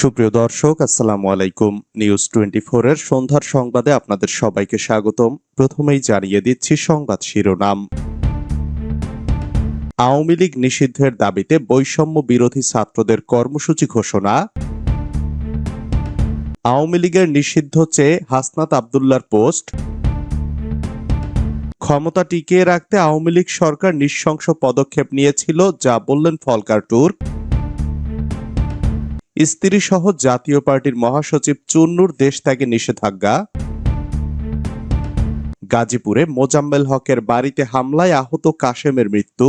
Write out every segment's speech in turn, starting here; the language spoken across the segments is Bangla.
সুপ্রিয় দর্শক, আসসালামু আলাইকুম। নিউজ টোয়েন্টি এর সন্ধ্যার সংবাদে আপনাদের সবাইকে স্বাগতম। প্রথমেই জানিয়ে দিচ্ছি সংবাদ শিরোনাম। আওয়ামী লীগ নিষিদ্ধের দাবিতে বৈষম্য বিরোধী ছাত্রদের কর্মসূচি ঘোষণা। আওয়ামী লীগের নিষিদ্ধ চেয়ে হাসনাত আবদুল্লার পোস্ট। ক্ষমতা টিকিয়ে রাখতে আওয়ামী লীগ সরকার নৃশংস পদক্ষেপ নিয়েছিল, যা বললেন ফলকার টুর। স্ত্রী সহ জাতীয় পার্টির মহাসচিব চুন্নুর দেশ ত্যাগে নিষেধাজ্ঞা। গাজীপুরে মোজাম্মেল হকের বাড়িতে হামলায় আহত কাশেমের মৃত্যু।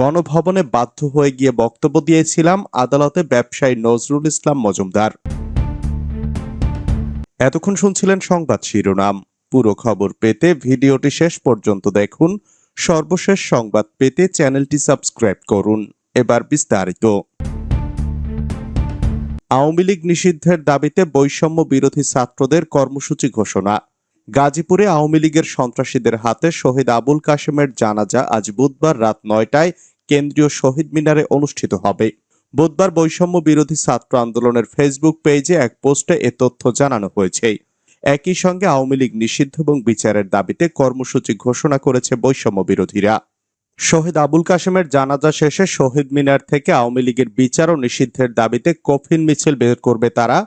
গণভবনে বাধ্য হয়ে গিয়ে বক্তব্য দিয়েছিলাম আদালতে ব্যবসায়ী নজরুল ইসলাম মজুমদার। এতক্ষণ শুনছিলেন সংবাদ শিরোনাম। পুরো খবর পেতে ভিডিওটি শেষ পর্যন্ত দেখুন। সর্বশেষ সংবাদ পেতে চ্যানেলটি সাবস্ক্রাইব করুন। এবার বিস্তারিত। আওয়ামী লীগ নিষিদ্ধের দাবিতে বৈষম্য বিরোধী ছাত্রদের কর্মসূচি ঘোষণা। গাজীপুরে আওয়ামী লীগের সন্ত্রাসীদের হাতে শহীদ আবুল কাশেমের জানাজা আজ বুধবার রাত নয়টায় কেন্দ্রীয় শহীদ মিনারে অনুষ্ঠিত হবে। বুধবার বৈষম্য বিরোধী ছাত্র আন্দোলনের ফেসবুক পেজে এক পোস্টে এ তথ্য জানানো হয়েছে। একই সঙ্গে আওয়ামী লীগ নিষিদ্ধ এবং বিচারের দাবিতে কর্মসূচি ঘোষণা করেছে বৈষম্য বিরোধীরা। শহীদ আবুল কাশেমের জানাজা শেষে শহীদ মিনার থেকে আওয়ামী লীগের বিচার ও নিষিদ্ধের দাবিতে কফিন মিছিল বের করবে তারা।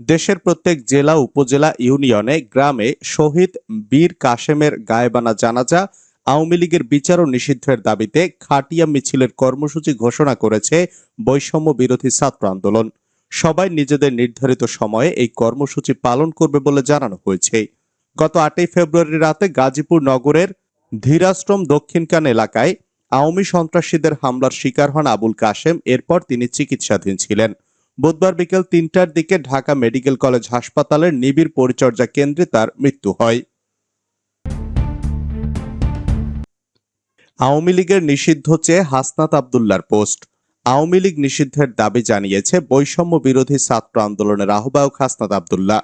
দেশের প্রত্যেক জেলা, উপজেলা, ইউনিয়নে, গ্রামে শহীদ বীর কাশেমের গায়েবানা জানাজা আওয়ামী লীগের বিচার ও নিষিদ্ধের দাবিতে খাটিয়া মিছিলের কর্মসূচি ঘোষণা করেছে বৈষম্য বিরোধী ছাত্র আন্দোলন। সবাই নিজেদের নির্ধারিত সময়ে এই কর্মসূচি পালন করবে বলে জানানো হয়েছে। গত আটই ফেব্রুয়ারি রাতে গাজীপুর নগরের ধীরাশ্রম দক্ষিণকান এলাকায় আওয়ামী সন্ত্রাসীদের হামলার শিকার হন আবুল কাশেম। এরপর তিনি চিকিৎসাধীন ছিলেন। বুধবার বিকেল তিনটার দিকে ঢাকা মেডিকেল কলেজ হাসপাতালের নিবিড় পরিচর্যা কেন্দ্রে তার মৃত্যু হয়। আওয়ামী লীগের নিষিদ্ধ চেয়ে হাসনাত আবদুল্লার পোস্ট। আওয়ামী লীগ নিষিদ্ধের দাবি জানিয়েছে বৈষম্য বিরোধী ছাত্র আন্দোলনের আহ্বায়ক হাসনাত আবদুল্লাহ।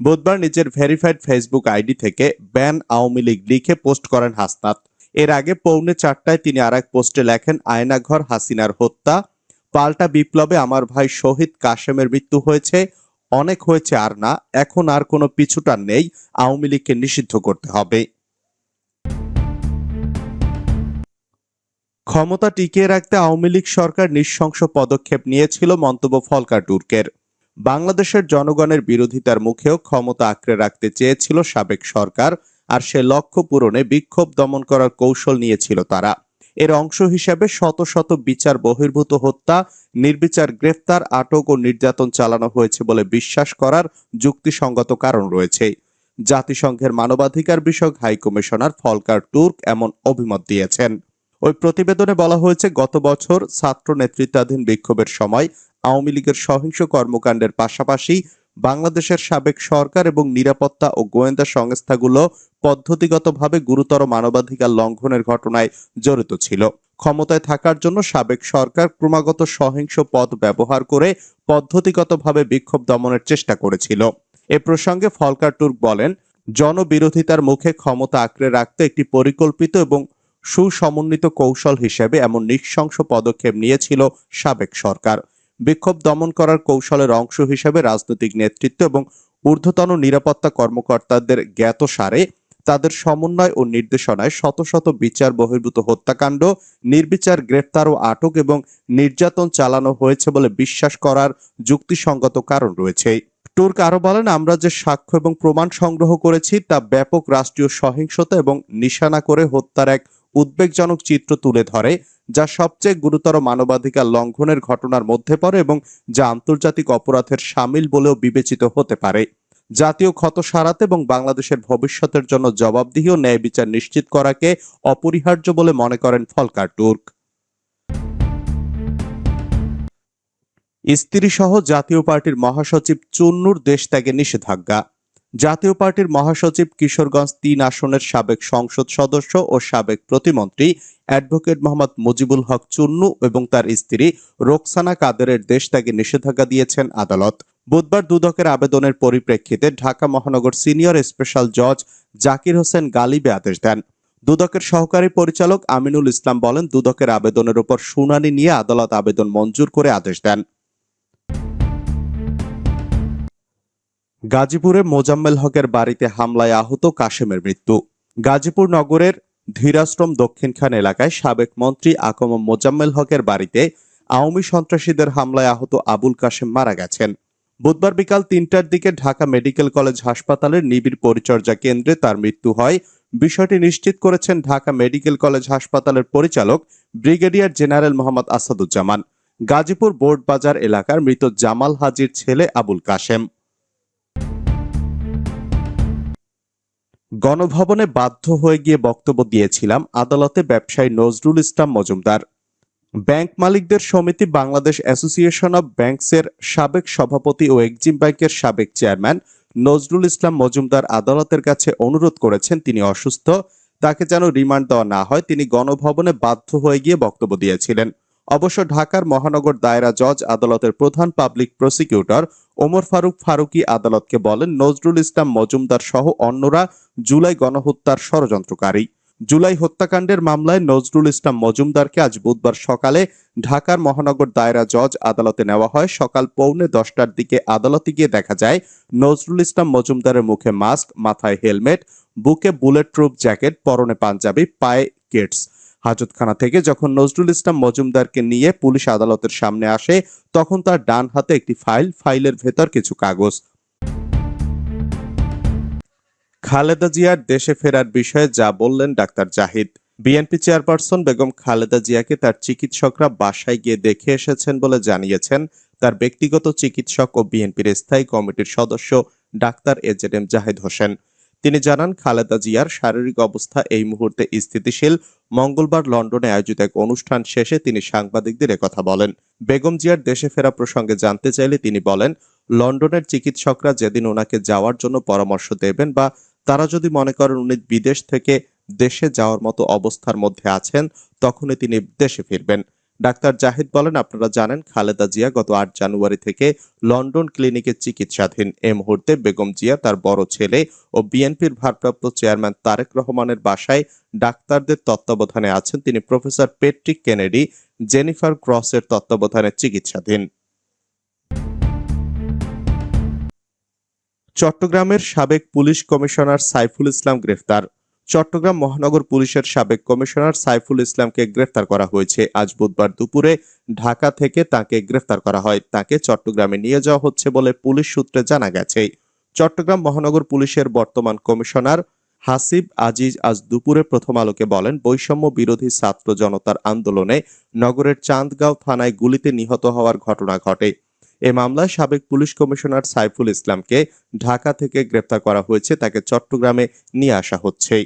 বুধবার নিজের ভেরিফাইড ফেসবুক আইডি থেকে ব্যান আওয়ামী লীগ লিখে পোস্ট করেন হাসনাত। এর আগে পৌনে চারটায় তিনি আর এক পোস্টে লেখেন, আয়নাঘর হাসিনার হত্যা। পাল্টা বিপ্লবে আমার ভাই শহীদ কাশেমের মৃত্যু হয়েছে, অনেক হয়েছে আর না, এখন আর কোনো পিছুটান নেই, আওয়ামী লীগকে নিষিদ্ধ করতে হবে। ক্ষমতা টিকিয়ে রাখতে আওয়ামী লীগ সরকার নৃশংস পদক্ষেপ নিয়েছিল মন্তব্য ফলকা টুর্কের বাংলাদেশের জনগণের বিরোধিতার মুখেও ক্ষমতা আঁকড়ে রাখতে চেয়েছিল সাবেক সরকার, আর সে লক্ষ্য পূরণে বিক্ষোভ দমন করার কৌশল নিয়েছিল তারা। এর অংশ হিসেবে শত শত বিচার বহির্ভূত হত্যা, নির্বিচার গ্রেফতার, আটক ও নির্যাতন চালানো হয়েছে বলে বিশ্বাস করার যুক্তিসঙ্গত কারণ রয়েছে। জাতিসংঘের মানবাধিকার বিষয়ক হাইকমিশনার ফলকার তুর্ক এমন অভিমত দিয়েছেন। ওই প্রতিবেদনে বলা হয়েছে, গত বছর ছাত্র নেতৃত্বাধীন বিক্ষোভের সময় আওয়ামী লীগের সহিংস কর্মকাণ্ডের পাশাপাশি বাংলাদেশের সাবেক সরকার এবং নিরাপত্তা ও গোয়েন্দা সংস্থাগুলো পদ্ধতিগতভাবে গুরুতর মানবাধিকার লঙ্ঘনের ঘটনায় জড়িত ছিল। ক্ষমতায় থাকার জন্য সাবেক সরকার ক্রমাগত সহিংস পথ ব্যবহার করে পদ্ধতিগতভাবে বিক্ষোভ দমনের চেষ্টা করেছিল। এ প্রসঙ্গে ফলকার টুর্ক বলেন, জনবিরোধিতার মুখে ক্ষমতা আঁকড়ে রাখতে একটি পরিকল্পিত এবং সুসমন্বিত কৌশল হিসেবে এমন নৃশংস পদক্ষেপ নিয়েছিল সাবেক সরকার। বিক্ষোভ দমন করার কৌশলের অংশ হিসেবে রাজনৈতিক নেতৃত্ব এবং ঊর্ধ্বতন নিরাপত্তা কর্মকর্তাদের জ্ঞাত সারে তাদের সমন্বয় ও নির্দেশনায় শত শত বিচার বহির্ভূত হত্যাকাণ্ড, নির্বিচার গ্রেফতার ও আটক এবং নির্যাতন চালানো হয়েছে বলে বিশ্বাস করার যুক্তিসঙ্গত কারণ রয়েছে। টুর্ক আরও বলেন, আমরা যে সাক্ষ্য এবং প্রমাণ সংগ্রহ করেছি তা ব্যাপক রাষ্ট্রীয় সহিংসতা এবং নিশানা করে হত্যার এক উদ্বেগজনক চিত্র তুলে ধরে, যা সবচেয়ে গুরুতর মানবাধিকার লঙ্ঘনের ঘটনার মধ্যে পড়ে এবং যা আন্তর্জাতিক অপরাধের সামিল বলেও বিবেচিত হতে পারে। জাতীয় ক্ষত সারাতে এবং বাংলাদেশের ভবিষ্যতের জন্য জবাবদিহি ও ন্যায় বিচার নিশ্চিত করাকে অপরিহার্য বলে মনে করেন ফলকার টুর্ক স্ত্রী সহ জাতীয় পার্টির মহাসচিব চুন্নুর দেশ ত্যাগে নিষেধাজ্ঞা। জাতীয় পার্টির মহাসচিব কিশোরগঞ্জ তিন আসনের সাবেক সংসদ সদস্য ও সাবেক প্রতিমন্ত্রী অ্যাডভোকেট মোহাম্মদ মুজিবুল হক চুন্নু এবং তার স্ত্রী রোকসানা কাদেরের দেশ ত্যাগে নিষেধাজ্ঞা দিয়েছেন আদালত। বুধবার দুদকের আবেদনের পরিপ্রেক্ষিতে ঢাকা মহানগর সিনিয়র স্পেশাল জজ জাকির হোসেন গালিবে আদেশ দেন। দুদকের সহকারী পরিচালক আমিনুল ইসলাম বলেন, দুদকের আবেদনের উপর শুনানি নিয়ে আদালত আবেদন মঞ্জুর করে আদেশ দেন। গাজীপুরে মোজাম্মেল হকের বাড়িতে হামলায় আহত কাশেমের মৃত্যু। গাজীপুর নগরের ধীরাশ্রম দক্ষিণখান এলাকায় সাবেক মন্ত্রী আকম মোজাম্মেল হকের বাড়িতে আওয়ামী সন্ত্রাসীদের হামলায় আহত আবুল কাশেম মারা গেছেন। বুধবার বিকাল তিনটার দিকে ঢাকা মেডিকেল কলেজ হাসপাতালের নিবিড় পরিচর্যা কেন্দ্রে তার মৃত্যু হয়। বিষয়টি নিশ্চিত করেছেন ঢাকা মেডিকেল কলেজ হাসপাতালের পরিচালক ব্রিগেডিয়ার জেনারেল মোহাম্মদ আসাদুজ্জামান। গাজীপুর বোর্ড বাজার এলাকার মৃত জামাল হাজির ছেলে আবুল কাশেম। গণভবনে বাধ্য হয়ে গিয়ে বক্তব্য দিয়েছিলাম আদালতে ব্যবসায়ী নজরুল ইসলাম মজুমদার। ব্যাংক মালিকদের সমিতি বাংলাদেশ অ্যাসোসিয়েশন অব ব্যাংকসের সাবেক সভাপতি ও এক্সিম ব্যাংকের সাবেক চেয়ারম্যান নজরুল ইসলাম মজুমদার আদালতের কাছে অনুরোধ করেছেন তিনি অসুস্থ, তাকে যেন রিমান্ড দেওয়া না হয়। তিনি গণভবনে বাধ্য হয়ে গিয়ে বক্তব্য দিয়েছিলেন। অবশ্য ঢাকার মহানগর দায়রা জজ আদালতের প্রধান পাবলিক প্রসিকিউটর ওমর ফারুক ফারুকি আদালতকে বলেন, নজরুল ইসলাম মজুমদার সহ অন্যরা জুলাই গণহত্যার ষড়যন্ত্রকারী। জুলাই হত্যাকাণ্ডের মামলায় নজরুল ইসলাম মজুমদারকে আজ বুধবার সকালে ঢাকার মহানগর দায়রা জজ আদালতে নেওয়া হয়। সকাল পৌনে দশটার দিকে আদালতে গিয়ে দেখা যায়, নজরুল ইসলাম মজুমদারের মুখে মাস্ক, মাথায় হেলমেট, বুকে বুলেট প্রুফ জ্যাকেট, পরনে পাঞ্জাবি, পায়ে কেটস হাজতখানা থেকে যখন নজরুল ইসলাম মজুমদারকে নিয়ে পুলিশ আদালতের সামনে আসে, তখন তার ডান হাতে একটি ফাইল, ফাইলের ভেতর কিছু কাগজ। খালেদা জিয়ার দেশে ফেরার বিষয়ে যা বললেন doctor Zahid. BNP chairperson Begum Khaleda জিয়াকে তার চিকিৎসকরা বাসায় গিয়ে দেখে এসেছেন বলে জানিয়েছেন। তার ব্যক্তিগত চিকিৎসক ও বিএনপির স্থায়ী কমিটির সদস্য doctor A Z M Zahid Hossain. তিনি জানান, খালেদা জিয়ার শারীরিক অবস্থা এই মুহূর্তে স্থিতিশীল। মঙ্গলবার লন্ডনে আয়োজিত এক অনুষ্ঠান শেষে তিনি সাংবাদিকদের কথা বলেন। বেগম জিয়ার দেশে ফেরা প্রসঙ্গে জানতে চাইলে তিনি বলেন, লন্ডনের চিকিৎসকরা যেদিন ওনাকে যাওয়ার জন্য পরামর্শ দেবেন বা তারা যদি মনে করেন উনি বিদেশ থেকে দেশে যাওয়ার মতো অবস্থার মধ্যে আছেন, তখনই তিনি দেশে ফিরবেন। ডাক্তার জাহিদ বলেন, আপনারা জানেন, খালেদা জিয়া গত আট জানুয়ারি থেকে লন্ডন ক্লিনিকে চিকিৎসাধীন। এ মুহূর্তে বেগম জিয়া তার বড় ছেলে ও বিএনপির ভারপ্রাপ্ত চেয়ারম্যান তারেক রহমানের বাসায় ডাক্তারদের তত্ত্বাবধানে আছেন। তিনি প্রফেসর পেট্রিক কেনেডি, জেনিফার ক্রসের তত্ত্বাবধানে চিকিৎসাধীন। চট্টগ্রামের সাবেক পুলিশ কমিশনার সাইফুল ইসলাম গ্রেফতার। চট্টগ্রাম মহানগর পুলিশের সাবেক কমিশনার সাইফুল ইসলামকে গ্রেফতার করা হয়েছে। আজ বুধবার দুপুরে ঢাকা থেকে তাকে গ্রেফতার করা হয়। তাকে চট্টগ্রামে নিয়ে যাওয়া হচ্ছে বলে পুলিশ সূত্রে জানা গেছে। চট্টগ্রাম মহানগর পুলিশের বর্তমান কমিশনার হাসিব আজিজ আজ দুপুরে প্রথম আলোকে বলেন, বৈষম্য বিরোধী ছাত্র জনতার আন্দোলনে নগরের চাঁদগাঁও থানায় গুলিতে নিহত হওয়ার ঘটনা ঘটে। এ মামলায় সাবেক পুলিশ কমিশনার সাইফুল ইসলামকে ঢাকা থেকে গ্রেপ্তার করা হয়েছে। তাকে চট্টগ্রামে নিয়ে আসা হচ্ছে।